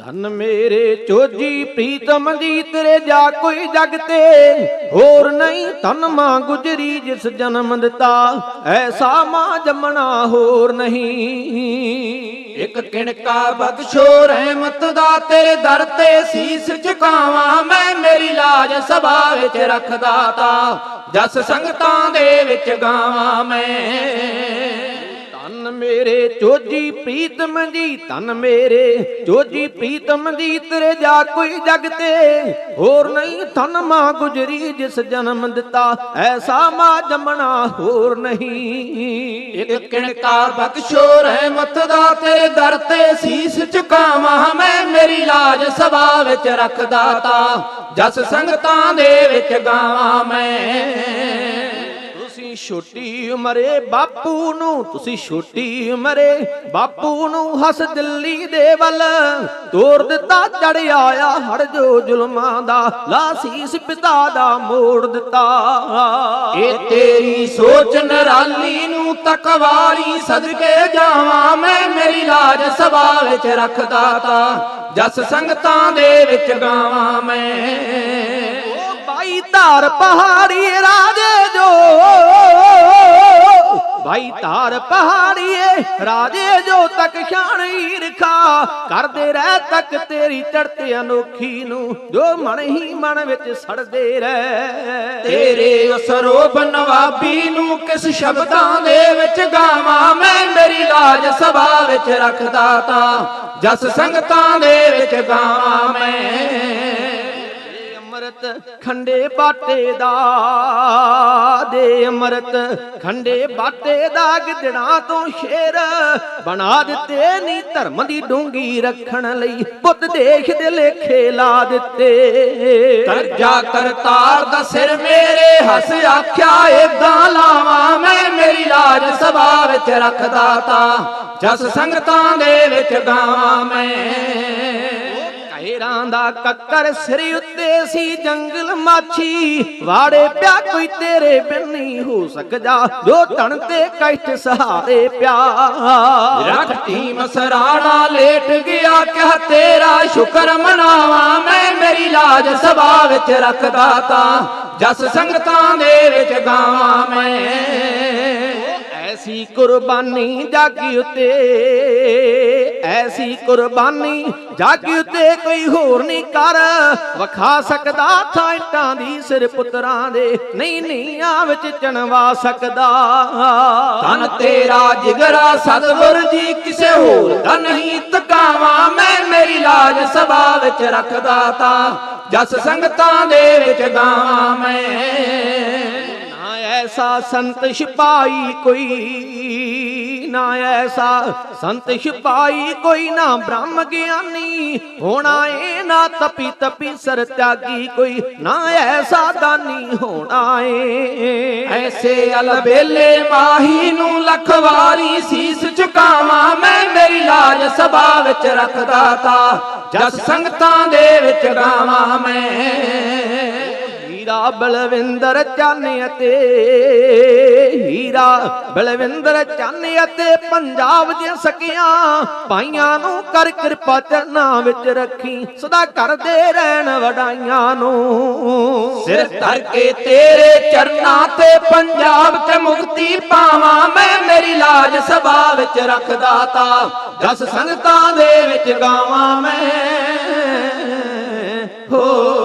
ਧਨ ਮੇਰੇ ਚੋਜੀ, ਪ੍ਰੀਤਮ ਦੀ ਤੇਰੇ ਜਾ ਕੋਈ ਜਗ ਤੇ। ਹੋਰ ਨਹੀਂ ਧਨ ਮਾਂ ਗੁਜਰੀ, ਜਿਸ ਜਨਮ ਦਿੱਤਾ, ਐਸਾ ਮਾਂ ਜੰਮਣਾ ਹੋਰ ਨਹੀਂ। ਇੱਕ ਕਿਣਕਾ ਬਖਸ਼ੋ ਰਹਿਮਤ ਦਾ, ਤੇਰੇ ਦਰ ਤੇ ਸੀਸ ਝੁਕਾਵਾਂ ਮੈਂ, ਮੇਰੀ ਲਾਜ ਸਭਾ ਵਿੱਚ ਰੱਖਦਾ ਤਾ ਜਸ ਸੰਗਤਾਂ ਦੇ ਵਿੱਚ ਗਾਵਾਂ ਮੈਂ। ਧਨ ਮੇਰੇ ਚੋਜੀ ਪ੍ਰੀਤਮ ਦੀ ਧਨ ਮੇਰੇ ਚੋਜੀ ਪ੍ਰੀਤਮ ਦੀ ਤੇਰੇ ਜਾ ਕੋਈ ਜਗ ਤੇ। ਹੋਰ ਨਹੀਂ ਧਨ ਮਾਂ ਗੁਜਰੀ, ਜਿਸ ਜਨਮ ਦਿੱਤਾ, ਐਸਾ ਮਾਂ ਜੰਮਣਾ ਹੋਰ ਨਹੀਂ। ਇੱਕ ਕਿਣਕਾ ਬਖਸ਼ੋ ਰਹਿਮਤ ਦਾ, ਤੇਰੇ ਦਰ ਤੇ ਸੀਸ ਝੁਕਾਵਾਂ ਮੈਂ, ਮੇਰੀ ਲਾਜ ਸਭਾ ਵਿੱਚ ਰੱਖਦਾ ਤਾ ਜਸ ਸੰਗਤਾਂ ਦੇ ਵਿੱਚ ਗਾਵਾਂ ਮੈਂ। ਤੁਸੀਂ ਛੋਟੀ ਉਮਰੇ ਬਾਪੂ ਨੂੰ, ਤੁਸੀਂ ਛੋਟੀ ਉਮਰੇ ਬਾਪੂ ਨੂੰ ਹੱਸ ਦਿੱਲੀ ਦੇ ਵੱਲ। ਤੋੜ ਦਿੱਤਾ ਚੜ ਆਇਆ ਹੜ ਜੋ ਜ਼ੁਲਮਾਂ ਦਾ, ਲਾਸੀਸ ਪਿਤਾ ਦਾ ਮੋੜ ਦਿੱਤਾ। ਇਹ ਤੇਰੀ ਸੋਚ ਨਰਾਲੀ ਨੂੰ ਤਕਵਾਰੀ ਸਦਕੇ ਜਾਵਾਂ ਮੈਂ, ਮੇਰੀ ਲਾਜ ਸਭਾ ਵਿੱਚ ਰੱਖਦਾ ਤਾ ਜਸ ਸੰਗਤਾਂ ਦੇ ਵਿੱਚ ਗਾਵਾਂ ਮੈਂ। ਬਾਈ ਧਾਰ ਪਹਾੜੀ ਰਾਜੇ ਜੋ ਬਾਈ ਧਾਰ ਪਹਾੜੀਏ, ਰਾਜੇ ਜੋ ਤੱਕ ਸ਼ਾਨ ਈਰਖਾ ਕਰਦੇ ਰਹਿ ਤੱਕ ਤੇਰੀ ਚੜਤੇ ਅਨੋਖੀ ਨੂੰ, ਜੋ ਮਨ ਹੀ ਮਨ ਵਿੱਚ ਸੜਦੇ ਰਹਿ। ਤੇਰੇ ਉਸ ਨਵਾਬੀ ਨੂੰ ਕਿਸ ਸ਼ਬਦਾਂ ਦੇ ਵਿੱਚ ਗਾਵਾਂ, ਮੈਂ ਮੇਰੀ ਲਾਜ ਸਭਾ ਵਿੱਚ ਰੱਖਦਾ ਤਾ, ਜਸ ਸੰਗਤਾਂ ਦੇ ਵਿੱਚ ਗਾਵਾਂ ਮੈਂ। ਅੰਮ੍ਰਿਤ, ਖੰਡੇ ਬਾਟੇ ਦਾ ਦੇ ਅੰਮ੍ਰਿਤ, ਖੰਡੇ ਬਾਟੇ ਦਾ ਗਿੱਦੜਾਂ ਤੋਂ ਸ਼ੇਰ। ਬਣਾ ਦਿੱਤੇ ਨੀ ਧਰਮ ਦੀ ਡੂੰਗੀ ਰੱਖਣ ਲਈ, ਪੁੱਤ ਦੇਖ ਦੇ ਲੇਖੇ ਲਾ ਦਿੱਤੇ। ਕਰਜਾ ਕਰਤਾਰ ਦਾ ਸਿਰ ਮੇਰੇ, ਹੱਸ ਆਖਿਆ, ਏਦਾਂ ਲਾਵਾਂ ਮੈਂ ਮੇਰੀ ਰਾਜ ਸਭਾ ਵਿੱਚ ਰੱਖਦਾ ਤਾ, ਜਸ ਸੰਗਤਾਂ ਦੇ ਵਿੱਚ ਗਾਵਾਂ ਮੈਂ। ਘੇਰਾਂ ਦਾ ਕੱਕਰ ਸਿਰ ਉੱਤੇ ਸੀ, ਜੰਗਲ ਮਾਛੀ। ਵਾੜੇ ਪਿਆ ਕੋਈ ਤੇਰੇ ਬਿਨ ਨਹੀਂ ਹੋ ਸਕਦਾ, ਜੋ ਤਣ ਤੇ ਕਸ਼ਟ ਸਹਾਰੇ ਪਿਆ। ਰੱਖਤੀ ਮਸਰਾਣਾ ਲੇਟ ਗਿਆ, ਕਿਹ ਤੇਰਾ ਸ਼ੁਕਰ ਮਨਾਵਾਂ, ਮੈਂ ਮੇਰੀ ਲਾਜ ਸਭਾ ਵਿੱਚ ਰੱਖਦਾ ਤਾ, ਜਸ ਸੰਗਤਾਂ ਦੇ ਵਿੱਚ ਗਾਵਾਂ ਮੈਂ। ਐਸੀ ਕੁਰਬਾਨੀ ਜਾਗੀ ਉਤੇ। ਐਸੀ ਕੁਰਬਾਨੀ ਜਾਗੀ ਉਤੇ ਕੋਈ ਹੋਰ ਨਹੀਂ ਕਰ। ਵਖਾ ਸਕਦਾ ਥਾਂ ਦੀ ਸਿਰ ਪੁੱਤਰਾਂ ਦੇ, ਨਹੀਂ ਨੀਆਂ ਵਿੱਚ ਚਣਵਾ ਸਕਦਾ। ਤਨ ਤੇਰਾ ਜਿਗਰਾ ਸਤਿਗੁਰ ਜੀ, ਕਿਸੇ ਹੋਰ ਦਾ ਨਹੀਂ ਤਕਾਵਾਂ। ਮੈਂ ਮੇਰੀ ਲਾਜ ਸਭਾ ਵਿੱਚ ਰੱਖਦਾ ਤਾ, ਜਸ ਸੰਗਤਾਂ ਦੇ ਵਿੱਚ ਗਾਵਾਂ ਮੈਂ। ਨਾ ਐਸਾ ਸੰਤ ਸਿਪਾਈ ਕੋਈ ਨਾ ਐਸਾ। ਸੰਤ ਸਿਪਾਈ ਕੋਈ ਨਾ ਬ੍ਰਹਮ ਗਿਆਨੀ। ਹੋਣਾ ਏ ਨਾ ਤਪੀ ਤਪੀ ਸਰ ਤਿਆਗੀ ਕੋਈ। ਨਾ ਐਸਾ ਦਾਨੀ ਹੋਣਾ ਏ। ਐਸੇ ਅਲਬੇਲੇ ਮਾਹੀ ਨੂੰ ਲੱਖ ਵਾਰੀ ਸੀਸ ਝੁਕਾਵਾਂ ਮੈਂ ਮੇਰੀ ਲਾਜ ਸਭਾ ਵਿੱਚ ਰੱਖਦਾ ਤਾ। ਜਸ ਸੰਗਤਾਂ ਦੇ ਵਿੱਚ ਗਾਵਾਂ ਮੈਂ। ਹੀਰਾ ਬਲਵਿੰਦਰ ਚੰਨ ਅਤੇ ਹੀਰਾ ਬਲਵਿੰਦਰ ਚੰਨ ਅਤੇ ਪੰਜਾਬ ਦੀਆਂ ਸਕੀਆਂ ਭਾਈਆਂ ਨੂੰ ਕਰ ਕਿਰਪਾ ਚਰਨਾਂ ਵਿੱਚ ਰੱਖੀ, ਸਦਾ ਕਰਦੇ ਰਹਿਣ ਵਡਾਈਆਂ ਨੂੰ। ਸਿਰ ਧਰ ਕੇ ਤੇਰੇ ਚਰਨਾਂ ਤੇ ਪੰਜਾਬ ਤੇ ਮੁਕਤੀ ਪਾਵਾਂ, ਮੈਂ ਮੇਰੀ ਲਾਜ ਸਭਾ ਵਿੱਚ ਰੱਖਦਾ ਤਾ ਦਸ ਸੰਗਤਾਂ ਦੇ ਵਿੱਚ ਗਾਵਾਂ ਮੈਂ। ਹੋ